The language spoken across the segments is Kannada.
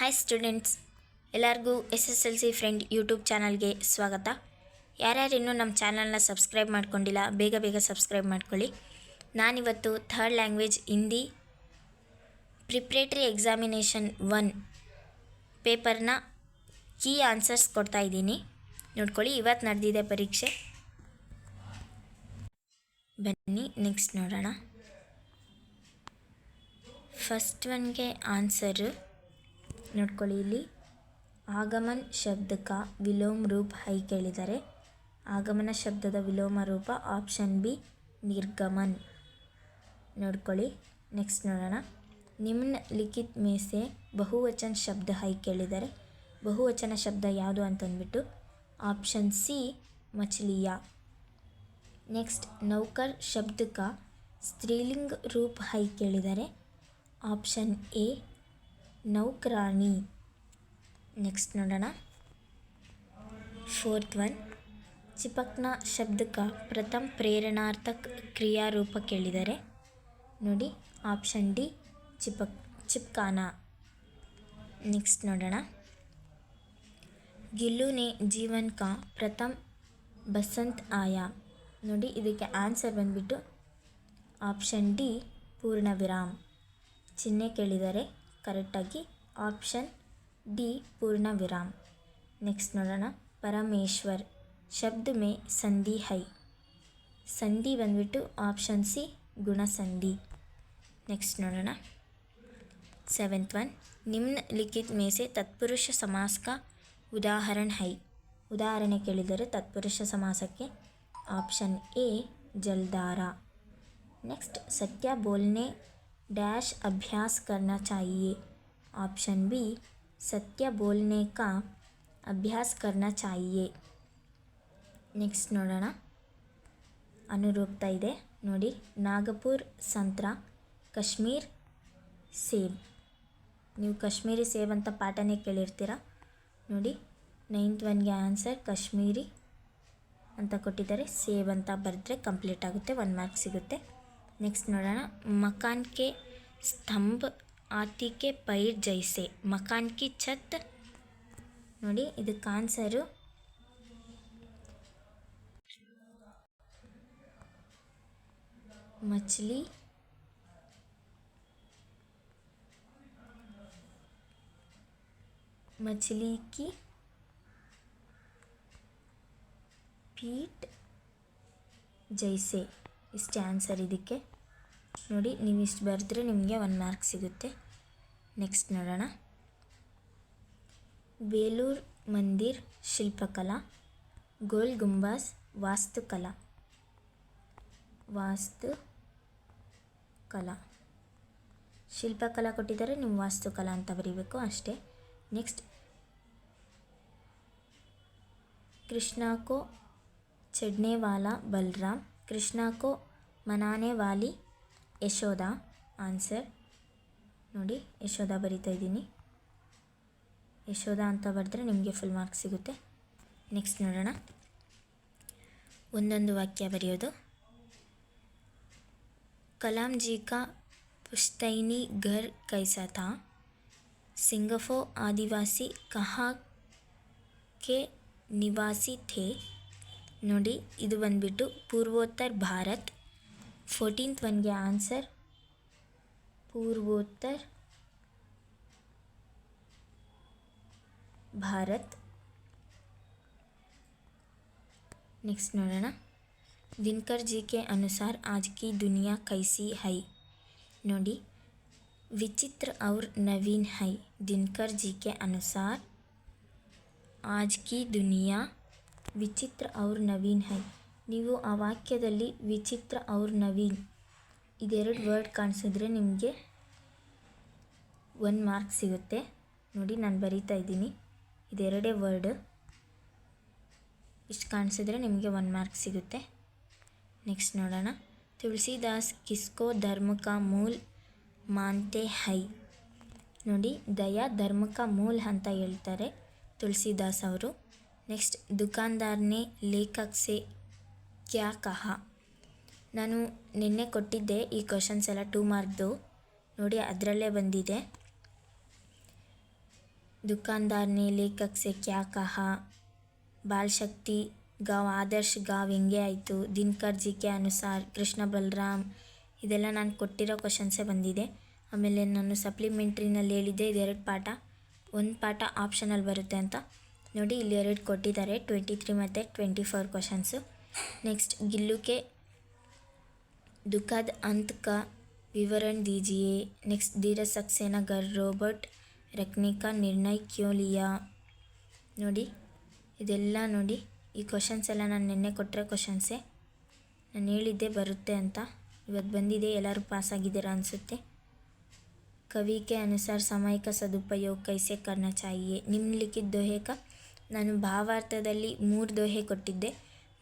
ಹಾಯ್ ಸ್ಟೂಡೆಂಟ್ಸ್ ಎಲ್ಲರಿಗೂ S S L C friend YouTube ಚಾನಲ್ಗೆ ಸ್ವಾಗತ. ಯಾರ್ಯಾರು ಇನ್ನೂ ನಮ್ಮ ಚಾನಲ್ನ ಸಬ್ಸ್ಕ್ರೈಬ್ ಮಾಡ್ಕೊಂಡಿಲ್ಲ, ಬೇಗ ಬೇಗ ಸಬ್ಸ್ಕ್ರೈಬ್ ಮಾಡ್ಕೊಳ್ಳಿ. ನಾನಿವತ್ತು third language Hindi preparatory examination one ಪೇಪರ್ನ ಕೀ ಆನ್ಸರ್ಸ್ ಕೊಡ್ತಾ ಇದ್ದೀನಿ. ನೋಡ್ಕೊಳ್ಳಿ, ಇವತ್ತು ನಡೆದಿದೆ ಪರೀಕ್ಷೆ. ಬನ್ನಿ ನೆಕ್ಸ್ಟ್ ನೋಡೋಣ. ಫಸ್ಟ್ ಒನ್ಗೆ ಆನ್ಸರು ನೋಡ್ಕೊಳ್ಳಿ ಇಲ್ಲಿ. ಆಗಮನ್ ಶಬ್ದಕ ವಿಲೋಮ ರೂಪ ಹೈ ಕೇಳಿದ್ದಾರೆ ಆಗಮನ ಶಬ್ದದ ವಿಲೋಮ ರೂಪ ಆಪ್ಷನ್ ಬಿ ನಿರ್ಗಮನ್. ನೋಡ್ಕೊಳ್ಳಿ ನೆಕ್ಸ್ಟ್ ನೋಡೋಣ. ನಿಮ್ನ ಲಿಖಿತ ಮೇಸೆ ಬಹುವಚನ ಶಬ್ದ ಹೈ ಕೇಳಿದ್ದಾರೆ ಬಹುವಚನ ಶಬ್ದ ಯಾವುದು ಅಂತಂದ್ಬಿಟ್ಟು ಆಪ್ಷನ್ ಸಿ ಮಚ್ಲಿಯಾ. ನೆಕ್ಸ್ಟ್ ನೌಕರ್ ಶಬ್ದಕ ಸ್ತ್ರೀಲಿಂಗ್ ರೂಪ ಹೈ ಕೇಳಿದ್ದಾರೆ ಆಪ್ಷನ್ ಎ ನೌಕರಾಣಿ. ನೆಕ್ಸ್ಟ್ ನೋಡೋಣ. ಫೋರ್ತ್ ಒನ್ ಚಿಪಕ್ನ ಶಬ್ದಕ ಪ್ರಥಮ ಪ್ರೇರಣಾರ್ಥಕ್ ಕ್ರಿಯಾರೂಪ ಕೇಳಿದ್ದಾರೆ ನೋಡಿ ಆಪ್ಷನ್ ಡಿ ಚಿಪಕ್, ಚಿಪ್ಕಾನ. ನೆಕ್ಸ್ಟ್ ನೋಡೋಣ. ಗಿಲ್ಲುನೆ ಜೀವನ್ ಕ ಪ್ರಥಮ್ ಬಸಂತ್ ಆಯಾ. ನೋಡಿ, ಇದಕ್ಕೆ ಆನ್ಸರ್ ಬಂದ್ಬಿಟ್ಟು ಆಪ್ಷನ್ ಡಿ ಪೂರ್ಣ ವಿರಾಮ್ ಚಿಹ್ನೆ ಕೇಳಿದ್ದಾರೆ ಕರೆಕ್ಟಾಗಿ ಆಪ್ಷನ್ ಡಿ ಪೂರ್ಣ ವಿರಾಮ್ ನೆಕ್ಸ್ಟ್ ನೋಡೋಣ. ಪರಮೇಶ್ವರ್, ಶಬ್ದ ಮೇ ಸಂಧಿ ಹೈ. ಸಂಧಿ ಬಂದ್ಬಿಟ್ಟು ಆಪ್ಷನ್ ಸಿ ಗುಣಸಂಧಿ ನೆಕ್ಸ್ಟ್ ನೋಡೋಣ. ಸೆವೆಂತ್ ಒನ್, ನಿಮ್ನಲಿಖಿತ ಮೇಸೆ ತತ್ಪುರುಷ ಸಮಾಸಕ ಉದಾಹರಣೆ ಹೈ. ಉದಾಹರಣೆ ಕೇಳಿದರೆ ತತ್ಪುರುಷ ಸಮಾಸಕ್ಕೆ ಆಪ್ಷನ್ ಎ, ಜಲ್ದಾರ. ನೆಕ್ಸ್ಟ್ ಸತ್ಯ ಬೋಲ್ನೆ डैश अभ्यास करना चाहिए। ऑप्शन बी, सत्य बोलने का ಅಭ್ಯಾಸ ಕರ್ನ ಚಾಹಿಯೇ ನೆಕ್ಸ್ಟ್ ನೋಡೋಣ ಅನುರೂಪ್ತಾ ಇದೆ ನೋಡಿ ನಾಗಪುರ್ ಸಂತ್ರ ಕಾಶ್ಮೀರ್ ಸೇಬ್ ನೀವು ಕಾಶ್ಮೀರಿ ಸೇಬ್ ಅಂತ ಪಾಠನೇ ಕೇಳಿರ್ತೀರ ನೋಡಿ ನೈನ್ತ್ ಒನ್ಗೆ ಆನ್ಸರ್ ಕಾಶ್ಮೀರಿ ಅಂತ ಕೊಟ್ಟಿದ್ದಾರೆ ಸೇಬ್ ಅಂತ ಬರೆದ್ರೆ ಕಂಪ್ಲೀಟ್ ಆಗುತ್ತೆ ಒನ್ ಮಾರ್ಕ್ ಸಿಗುತ್ತೆ नेक्स्ट नोड़ मकान के स्तंभ आती के पैर जैसे मकान की छत नोड़ी आंसर मछली मछली की पीठ जैसे इसके आंसर इदे ನೋಡಿ, ನೀವು ಇಷ್ಟು ಬರೆದ್ರೆ ನಿಮಗೆ ಒನ್ ಮಾರ್ಕ್ ಸಿಗುತ್ತೆ. ನೆಕ್ಸ್ಟ್ ನೋಡೋಣ. ಬೇಲೂರು ಮಂದಿರ್ ಶಿಲ್ಪಕಲಾ, ಗೋಲ್ ಗುಂಬಾಸ್ ವಾಸ್ತುಕಲಾ. ವಾಸ್ತು ಕಲಾ ಶಿಲ್ಪಕಲಾ ಕೊಟ್ಟಿದ್ದಾರೆ ನಿಮ್ಮ ವಾಸ್ತುಕಲಾ ಅಂತ ಬರೀಬೇಕು ಅಷ್ಟೇ. ನೆಕ್ಸ್ಟ್ ಕೃಷ್ಣಾಕೋ ಚಡ್ನೇವಾಲಾ ಬಲರಾಮ್ ಕೃಷ್ಣಾಕೋ ಮನಾನೆ ವಾಲಿ ಯಶೋಧ ಆನ್ಸರ್ ನೋಡಿ ಯಶೋಧ ಬರಿತಾ ಇದ್ದೀನಿ. ಯಶೋಧ ಅಂತ ಬರೆದ್ರೆ ನಿಮಗೆ ಫುಲ್ ಮಾರ್ಕ್ಸ್ ಸಿಗುತ್ತೆ. ನೆಕ್ಸ್ಟ್ ನೋಡೋಣ. ಒಂದೊಂದು ವಾಕ್ಯ ಬರೆಯೋದು. ಕಲಾಂ ಜೀಕಾ ಕಾ ಘರ್ ಕೈಸಾ ಸಿಂಗಫೋ ಆದಿವಾಸಿ ಕಹಾ ಕೆ ನಿವಾಸಿ ಥೇ. ನೋಡಿ, ಇದು ಬಂದ್ಬಿಟ್ಟು ಪೂರ್ವೋತ್ತರ್ ಭಾರತ್. ಫೋರ್ಟೀನ್ತ್ ಒನ್ಗೆ ಆನ್ಸರ್ ಪೂರ್ವೋತ್ತರ ಭಾರತ್ ನೆಕ್ಸ್ಟ್ ನೋಡೋಣ ದಿನಕರ್ ಜಿ ಕೆ ಅನುಸಾರ ಆಜ್ ಕಿ ದುನಿಯಾ ಕೈಸಿ ಹೈ ನೋಡಿ ವಿಚಿತ್ರ ಔರ್ ನವೀನ್ ಹೈ ದಿನಕರ್ ಜಿ ಕೆ ಅನುಸಾರ ಆಜ್ ಕಿ ದುನಿಯಾ ವಿಚಿತ್ರ ಔರ್ ನವೀನ್ ಹೈ ನೀವು ಆ ವಾಕ್ಯದಲ್ಲಿ ವಿಚಿತ್ರ ಔರ್ ನವೀನ್ ಇದೆರಡು ವರ್ಡ್ ಕಾಣಿಸಿದ್ರೆ ನಿಮಗೆ ಒನ್ ಮಾರ್ಕ್ ಸಿಗುತ್ತೆ. ನೋಡಿ, ನಾನು ಬರೀತಾ ಇದ್ದೀನಿ. ಇದೆರಡೇ ವರ್ಡ್ ಇಷ್ಟು ಕಾಣಿಸಿದ್ರೆ ನಿಮಗೆ ಒನ್ ಮಾರ್ಕ್ ಸಿಗುತ್ತೆ. ನೆಕ್ಸ್ಟ್ ನೋಡೋಣ. ತುಳಸಿದಾಸ್ ಕಿಸ್ಕೋ ಧರ್ಮಕ ಮೂಲ್ ಮಾಂತೆ ಹೈ. ನೋಡಿ, ದಯಾ ಧರ್ಮಕ ಮೂಲ್ ಅಂತ ಹೇಳ್ತಾರೆ ತುಳಸಿದಾಸ್ ಅವರು. ನೆಕ್ಸ್ಟ್ ದುಖಾನ್ದಾರ್ನೇ ಲೇಖಕ್ ಸೆ ಕ್ಯಾ ಕಹ ನಾನು ನಿನ್ನೆ ಕೊಟ್ಟಿದ್ದೆ ಈ ಕ್ವಶನ್ಸ್ ಎಲ್ಲ ಟೂ ಮಾರ್ಕ್ದು ನೋಡಿ ಅದರಲ್ಲೇ ಬಂದಿದೆ. ದುಕಾನ್ದಾರ್ನೇ ಲೇಖಕ್ ಸೆ ಕ್ಯಾ ಕಹ? ಬಾಲ್ ಶಕ್ತಿ ಗಾವ್, ಆದರ್ಶ್ ಗಾವ್ ಹೆಂಗೆ ಆಯಿತು? ದಿನ್ಕರ್ ಜಿ ಕೆ ಅನುಸಾರ್, ಕೃಷ್ಣ ಬಲರಾಮ್? ಇದೆಲ್ಲ ನಾನು ಕೊಟ್ಟಿರೋ ಕ್ವಶನ್ಸೇ ಬಂದಿದೆ. ಆಮೇಲೆ ನಾನು ಸಪ್ಲಿಮೆಂಟ್ರಿನಲ್ಲಿ ಹೇಳಿದ್ದೆ ಇದೆರಡು ಪಾಠ. ಒಂದು ಪಾಠ ಆಪ್ಷನಲ್ಲಿ ಬರುತ್ತೆ ಅಂತ. ನೋಡಿ ಇಲ್ಲಿ ಎರಡು ಕೊಟ್ಟಿದ್ದಾರೆ ಟ್ವೆಂಟಿ ತ್ರೀ ಮತ್ತು ಟ್ವೆಂಟಿ ಫೋರ್ ಕ್ವಶನ್ಸು ನೆಕ್ಸ್ಟ್ ಗಿಲ್ಲುಕೆ दुखद अंत का विवरण दीजिए नेक्स्ट धीरज सक्सेना घर रोबोट रखने का निर्णय क्यों लिया ನೋಡಿ ಇದೆಲ್ಲ ನೋಡಿ ಈ ಕ್ವಶನ್ಸ್ ಎಲ್ಲ ನಾನು ನಿನ್ನೆ ಕೊಟ್ಟರೆ ಕ್ವಶನ್ಸೇ ನಾನು ಹೇಳಿದ್ದೆ ಬರುತ್ತೆ ಅಂತ ಇವತ್ತು ಬಂದಿದೆ ಎಲ್ಲರೂ ಪಾಸ್ ಆಗಿದ್ದೀರಾ ಅನಿಸುತ್ತೆ ಕವಿ ಕೆ ಅನುಸಾರ ಸಮಯ का ಸದುಪಯೋಗ ಕೈಸೆ करना चाहिए ನಿಮ್ನಲಿಕ್ಕಿದ ದೋಹೆ ಕ ನಾನು ಭಾವಾರ್ಥದಲ್ಲಿ ಮೂರು ದೋಹೆ ಕೊಟ್ಟಿದ್ದೆ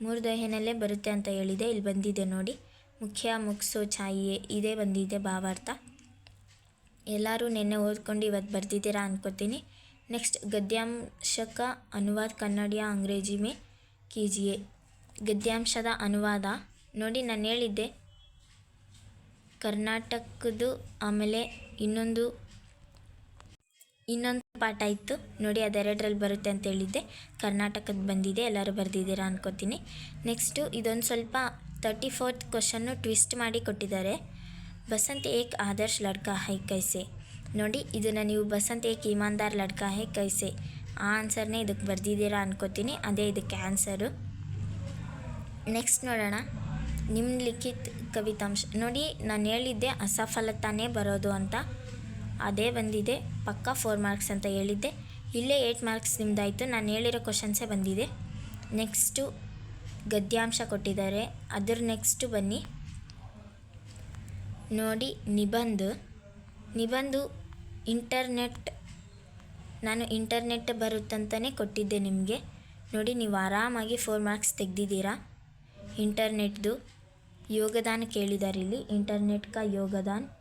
ಮೂರು ದೋಹೆನಲ್ಲೇ ಬರುತ್ತೆ ಅಂತ ಹೇಳಿದೆ. ಇಲ್ಲಿ ಬಂದಿದೆ ನೋಡಿ. ಮುಖ್ಯ ಮುಗಿಸೋ ಛಾಯಿಯೇ ಇದೇ ಬಂದಿದೆ ಭಾವಾರ್ಥ. ಎಲ್ಲರೂ ನಿನ್ನೆ ಓದ್ಕೊಂಡು ಇವತ್ತು ಬರ್ದಿದ್ದೀರಾ ಅನ್ಕೋತೀನಿ. ನೆಕ್ಸ್ಟ್, ಗದ್ಯಾಂಶಕ ಅನುವಾದ ಕನ್ನಡ ಅಂಗ್ರೇಜಿ ಮೇ, ಕೀಜಿಯೆ. ಗದ್ಯಾಂಶದ ಅನುವಾದ. ನೋಡಿ, ನಾನು ಹೇಳಿದ್ದೆ. ಕರ್ನಾಟಕದ್ದು ಆಮೇಲೆ ಇನ್ನೊಂದು ಇನ್ನೊಂದು ಪಾಠ ಇತ್ತು. ನೋಡಿ, ಅದೆರಡರಲ್ಲಿ ಬರುತ್ತೆ ಅಂತ ಹೇಳಿದ್ದೆ. ಕರ್ನಾಟಕದ ಬಂದಿದೆ, ಎಲ್ಲರೂ ಬರೆದಿದ್ದೀರಾ ಅನ್ಕೋತೀನಿ. ನೆಕ್ಸ್ಟು ಇದೊಂದು ಸ್ವಲ್ಪ ತರ್ಟಿ ಫೋರ್ತ್ ಕ್ವಶನ್ನು ಟ್ವಿಸ್ಟ್ ಮಾಡಿ ಕೊಟ್ಟಿದ್ದಾರೆ. ಬಸಂತ್ ಏಕ್ ಆದರ್ಶ್ ಲಡ್ಕ ಹೈ ಕೈಸೆ. ನೋಡಿ, ಇದನ್ನು ನೀವು ಬಸಂತ್ ಏಕ್ ಇಮಾನ್ದಾರ್ ಲಡ್ಕ ಹೈ ಕೈಸೆ. ಆ ಆನ್ಸರ್ನೇ ಇದಕ್ಕೆ ಬರೆದಿದ್ದೀರಾ ಅನ್ಕೋತೀನಿ. ಅದೇ ಇದಕ್ಕೆ ಆನ್ಸರು ನೆಕ್ಸ್ಟ್ ನೋಡೋಣ. ನಿಮ್ಮ ಲಿಖಿತ್ ಕವಿತಾಂಶ. ನೋಡಿ, ನಾನು ಹೇಳಿದ್ದೆ ಅಸಫಲತಾನೇ ಬರೋದು ಅಂತ. ಅದೇ ಬಂದಿದೆ. ಪಕ್ಕಾ ಫೋರ್ ಮಾರ್ಕ್ಸ್ ಅಂತ ಹೇಳಿದ್ದೆ. ಇಲ್ಲೇ ಏಯ್ಟ್ ಮಾರ್ಕ್ಸ್ ನಿಮ್ದಾಯಿತು. ನಾನು ಹೇಳಿರೋ ಕ್ವಶನ್ಸೇ ಬಂದಿದೆ. ನೆಕ್ಸ್ಟು ಗದ್ಯಾಂಶ ಕೊಟ್ಟಿದ್ದಾರೆ. ಅದ್ರ ನೆಕ್ಸ್ಟು ಬನ್ನಿ. ನೋಡಿ, ನಿಬಂಧ. ನಿಬಂಧು ಇಂಟರ್ನೆಟ್ ನಾನು ಇಂಟರ್ನೆಟ್ ಬರುತ್ತಂತಲೇ ಕೊಟ್ಟಿದ್ದೆ ನಿಮಗೆ. ನೋಡಿ, ನೀವು ಆರಾಮಾಗಿ ಫೋರ್ ಮಾರ್ಕ್ಸ್ ತೆಗ್ದಿದ್ದೀರಾ? ಇಂಟರ್ನೆಟ್ದು ಯೋಗದಾನ ಕೇಳಿದ್ದಾರೆ ಇಲ್ಲಿ. ಇಂಟರ್ನೆಟ್ ಕಾ ಯೋಗದಾನ್.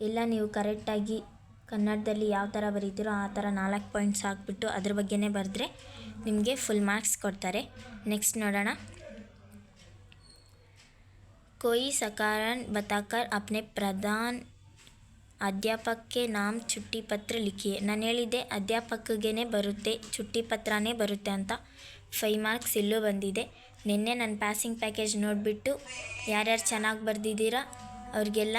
ಎಲ್ಲ ನೀವು ಕರೆಕ್ಟಾಗಿ ಕನ್ನಡದಲ್ಲಿ ಯಾವ ಥರ ಬರೀತೀರೋ ಆ ಥರ ನಾಲ್ಕು ಪಾಯಿಂಟ್ಸ್ ಹಾಕ್ಬಿಟ್ಟು ಅದ್ರ ಬಗ್ಗೆನೇ ಬರೆದ್ರೆ ನಿಮಗೆ ಫುಲ್ ಮಾರ್ಕ್ಸ್ ಕೊಡ್ತಾರೆ ನೆಕ್ಸ್ಟ್ ನೋಡೋಣ कोई सकारण बताकर अपने प्रधान ಅಧ್ಯಾಪಕಕ್ಕೆ ನಾಮ್ ಚುಟ್ಟಿ ಪತ್ರ ಲಿಖಿಯೆ ನಾನು ಹೇಳಿದ್ದೆ ಅಧ್ಯಾಪಕಗೇ ಬರುತ್ತೆ ಚುಟ್ಟಿ ಪತ್ರನೇ ಬರುತ್ತೆ ಅಂತ ಫೈ ಮಾರ್ಕ್ಸ್ ಇಲ್ಲೂ ಬಂದಿದೆ ನಿನ್ನೆ ನನ್ನ ಪಾಸಿಂಗ್ ಪ್ಯಾಕೇಜ್ ನೋಡಿಬಿಟ್ಟು ಯಾರ್ಯಾರು ಚೆನ್ನಾಗಿ ಬರೆದಿದ್ದೀರಾ ಅವ್ರಿಗೆಲ್ಲ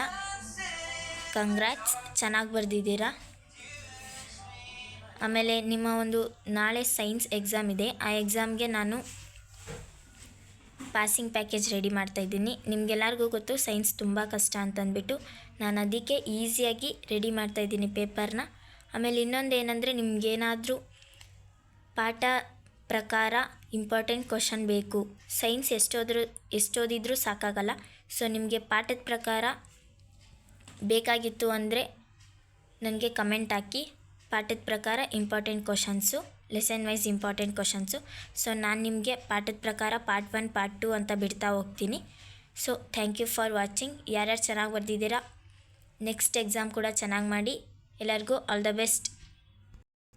ಕಂಗ್ರ್ಯಾಟ್ಸ್ ಚೆನ್ನಾಗಿ ಬರೆದಿದ್ದೀರಾ? ಆಮೇಲೆ ನಿಮ್ಮ ಒಂದು ನಾಳೆ ಸೈನ್ಸ್ ಎಕ್ಸಾಮ್ ಇದೆ. ಆ ಎಕ್ಸಾಮ್ಗೆ ನಾನು ಪಾಸಿಂಗ್ ಪ್ಯಾಕೇಜ್ ರೆಡಿ ಮಾಡ್ತಾಯಿದ್ದೀನಿ ನಿಮಗೆಲ್ಲರಿಗೂ ಗೊತ್ತು ಸೈನ್ಸ್ ತುಂಬ ಕಷ್ಟ ಅಂತಂದ್ಬಿಟ್ಟು ನಾನು ಅದಕ್ಕೆ ಈಸಿಯಾಗಿ ರೆಡಿ ಮಾಡ್ತಾಯಿದ್ದೀನಿ ಪೇಪರ್ನ ಆಮೇಲೆ ಇನ್ನೊಂದು ಏನಂದರೆ ನಿಮಗೇನಾದರೂ ಪಾಠ ಪ್ರಕಾರ ಇಂಪಾರ್ಟೆಂಟ್ ಕ್ವಶನ್ ಬೇಕು. ಸೈನ್ಸ್ ಎಷ್ಟೋದ್ರೂ, ಎಷ್ಟೋದಿದ್ರೂ ಸಾಕಾಗಲ್ಲ. ಸೊ ನಿಮಗೆ ಪಾಠದ ಪ್ರಕಾರ ಬೇಕಾಗಿತ್ತು ಅಂದರೆ ನನಗೆ ಕಮೆಂಟ್ ಹಾಕಿ. ಪಾಠದ ಪ್ರಕಾರ important questions lesson wise important questions so ನಾನು ನಿಮಗೆ ಪಾಠದ ಪ್ರಕಾರ ಪಾರ್ಟ್ ಒನ್ ಪಾರ್ಟ್ ಟು ಅಂತ ಬಿಡ್ತಾ ಹೋಗ್ತೀನಿ. So thank you for watching ಯಾರ್ಯಾರು ಚೆನ್ನಾಗಿ ಬರ್ದಿದ್ದೀರಾ ನೆಕ್ಸ್ಟ್ ಎಕ್ಸಾಮ್ ಕೂಡ ಚೆನ್ನಾಗಿ ಮಾಡಿ. ಎಲ್ಲರಿಗೂ ಆಲ್ ದ ಬೆಸ್ಟ್